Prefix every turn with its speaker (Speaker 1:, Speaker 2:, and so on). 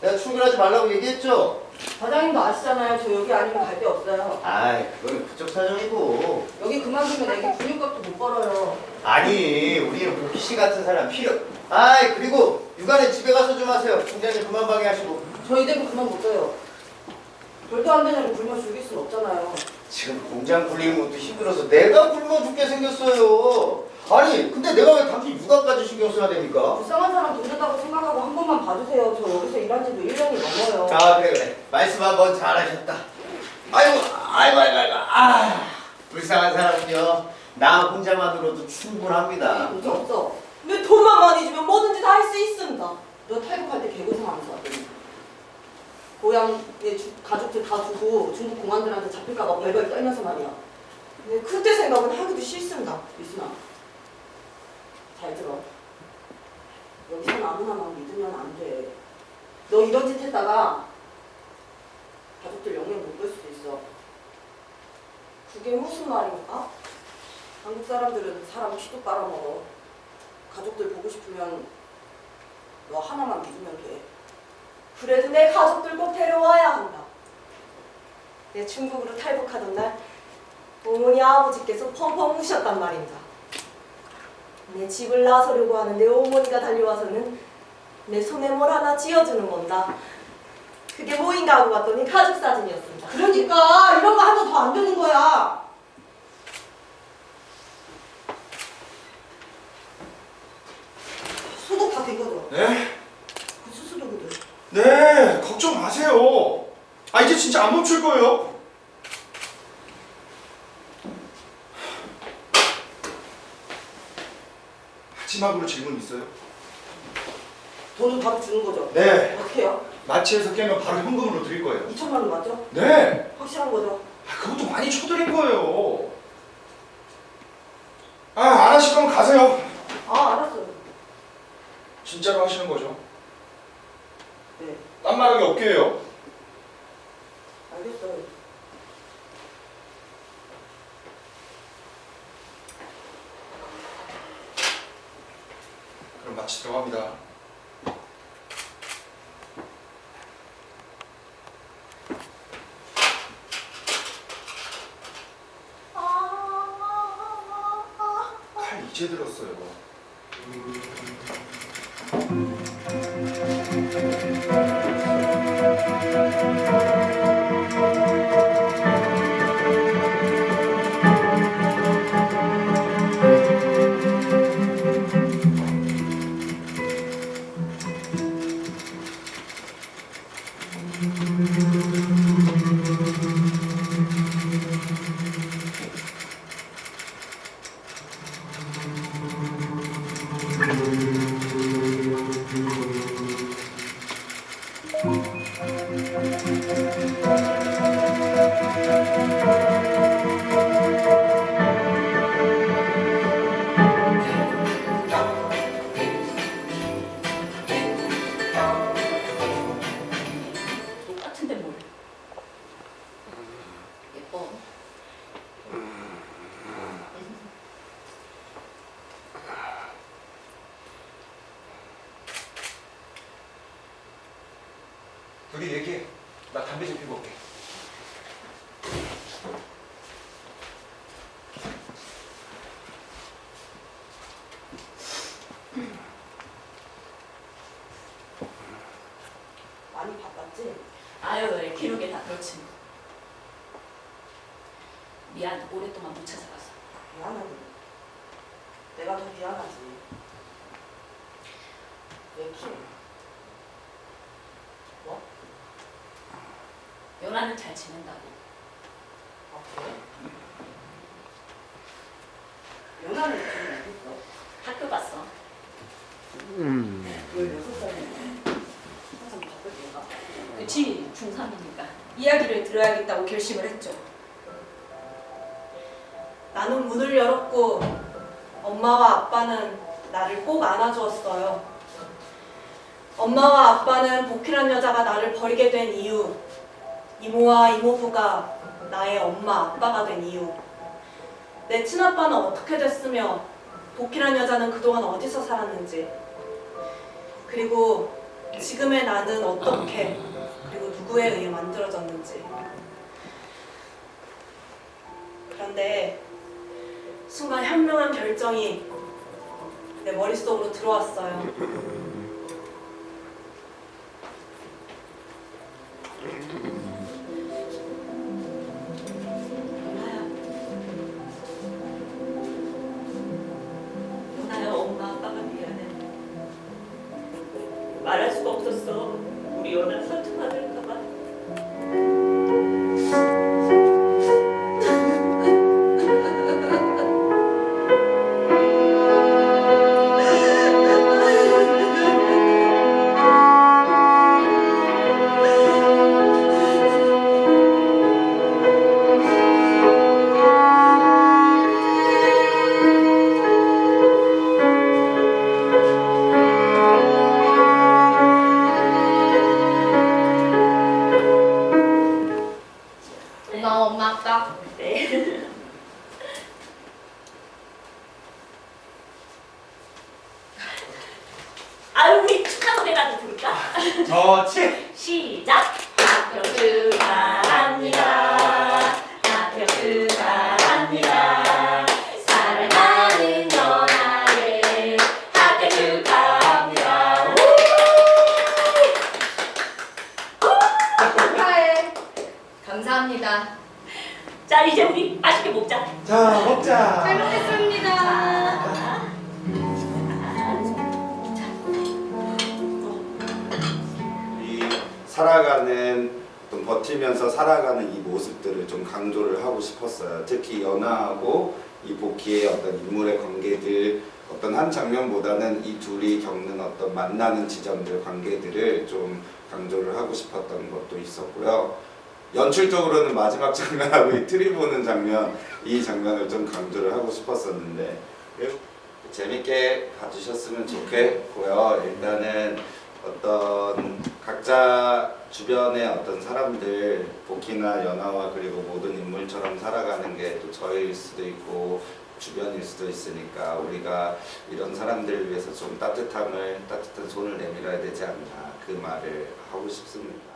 Speaker 1: 내가 출근하지 말라고 얘기했죠?
Speaker 2: 과장님도 아시잖아요. 저 여기 아니면 갈 데 없어요.
Speaker 1: 아이, 그건 그쪽 사정이고.
Speaker 2: 여기 그만두면 애기 분유값도 못 벌어요.
Speaker 1: 아니, 우리는 복희 씨 같은 사람 필요. 아이, 그리고 육아는 집에 가서 좀 하세요. 공장님 그만 방해하시고.
Speaker 2: 저 이대로 그만 못 둬요. 별도 안 되냐고 굶어 죽일 순 없잖아요.
Speaker 1: 지금 공장 굴리는 것도 힘들어서 내가 굶어 죽게 생겼어요. 아니, 근데 내가 왜 당신 육아까지 신경 써야 됩니까?
Speaker 2: 불쌍한 사람 돈 줬다고 생각하고 한 번만 봐주세요. 저 여기서 일한 지도 1년이 넘어요.
Speaker 1: 아, 그래, 그래. 말씀 한번 잘하셨다. 아이고, 아이고, 아이고, 아이고. 아, 불쌍한 사람은요. 나 혼자만으로도 충분합니다.
Speaker 2: 문제 없어.
Speaker 3: 왜 돈만 많이 주면 뭐든지 다 할 수 있습니다.
Speaker 2: 너 탈북할 때 개고생하면서 왔더니. 고향에 주- 가족들 다 두고 중국 공안들한테 잡힐까봐 벌벌 떨면서 말이야.
Speaker 3: 네, 그때 생각은 하기도 싫습니다.
Speaker 2: 미순아, 잘 들어. 여기선 아무나 막 믿으면 안 돼. 너 이런 짓 했다가 가족들 영향 못볼 수도 있어.
Speaker 3: 그게 무슨 말입니까?
Speaker 2: 한국 사람들은 사람 피도 빨아먹어. 가족들 보고 싶으면 너 하나만 믿으면 돼.
Speaker 3: 그래도 내 가족들 꼭 데려와야 한다. 내 중국으로 탈북하던 날 어머니 아버지께서 펑펑 우셨단 말입니다. 내 집을 나서려고 하는데 어머니가 달려와서는 내 손에 뭘 하나 쥐어주는 건다. 그게 뭐인가 하고 봤더니 가족 사진이었습니다.
Speaker 2: 그러니까 이런 거 하면 더 안 되는 거야. 소독 다 된 거죠?
Speaker 4: 네? 네, 걱정 마세요. 아, 이제 진짜 안 멈출 거예요. 마지막으로 질문 있어요?
Speaker 2: 돈은 바로 주는 거죠?
Speaker 4: 네,
Speaker 2: 어떻게 해요?
Speaker 4: 마취해서 깨면 바로 현금으로 드릴 거예요.
Speaker 2: 2천만 원 맞죠?
Speaker 4: 네,
Speaker 2: 확실한 거죠?
Speaker 4: 아, 그것도 많이 쳐드린 거예요. 아, 안 하실 거면 가세요.
Speaker 2: 아 알았어요.
Speaker 4: 진짜로 하시는 거죠?
Speaker 2: 네
Speaker 4: 딴 말하기 없게요.
Speaker 2: 알겠어요.
Speaker 4: 그럼 마취 들어갑니다. 칼 이제 들었어요.
Speaker 2: 똑 Thank you.
Speaker 4: 둘이 얘기해. 나 담배 좀 피고 올게.
Speaker 2: 많이 바빴지?
Speaker 5: 아유, 왜 기록에 다 그렇지. 뭐. 미안, 오랫동안 못 찾아가서.
Speaker 2: 미안하네. 내가 더 미안하지. 왜 키? 뭐?
Speaker 5: 연아는 잘 지낸다고.
Speaker 2: 아 그래? 어디 있어?
Speaker 5: 학교 갔어.
Speaker 2: 16살인데 항상 바쁠 때가
Speaker 5: 그치, 중3이니까. 이야기를 들어야겠다고 결심을 했죠.
Speaker 3: 나는 문을 열었고 엄마와 아빠는 나를 꼭 안아주었어요. 엄마와 아빠는 복희란 여자가 나를 버리게 된 이유, 이모와 이모부가
Speaker 6: 나의 엄마 아빠가 된 이유. 내 친아빠는 어떻게 됐으며 복희란 여자는 그동안 어디서 살았는지. 그리고 지금의 나는 어떻게 그리고 누구에 의해 만들어졌는지. 그런데 순간 현명한 결정이 내 머릿속으로 들어왔어요.
Speaker 7: 말할 수가 없었어. 우리 연아 상처받을
Speaker 8: 엄마 아빠
Speaker 7: 네. 아유 우리 축하 노래라도 부를까?
Speaker 1: 좋지.
Speaker 7: 시작! 합격 축하합니다. 합격 축하합니다. 사랑하는 연아의 합격 축하합니다.
Speaker 8: 축하해 감사합니다
Speaker 7: 자 이제 우리 맛있게 먹자.
Speaker 1: 자 먹자.
Speaker 8: 잘 먹겠습니다
Speaker 9: 이 살아가는 어떤 버티면서 살아가는 이 모습들을 좀 강조를 하고 싶었어요. 특히 연하하고 이 복희의 어떤 인물의 관계들 어떤 한 장면보다는 이 둘이 겪는 어떤 만나는 지점들 관계들을 좀 강조를 하고 싶었던 것도 있었고요. 연출적으로는 마지막 장면하고 이 트리 보는 장면 이 장면을 좀 강조를 하고 싶었었는데 재밌게 봐주셨으면 좋겠고요. 일단은 어떤 각자 주변의 어떤 사람들 복희나 연하와 그리고 모든 인물처럼 살아가는 게 또 저일 수도 있고 주변일 수도 있으니까 우리가 이런 사람들을 위해서 좀 따뜻함을 따뜻한 손을 내밀어야 되지 않나 그 말을 하고 싶습니다.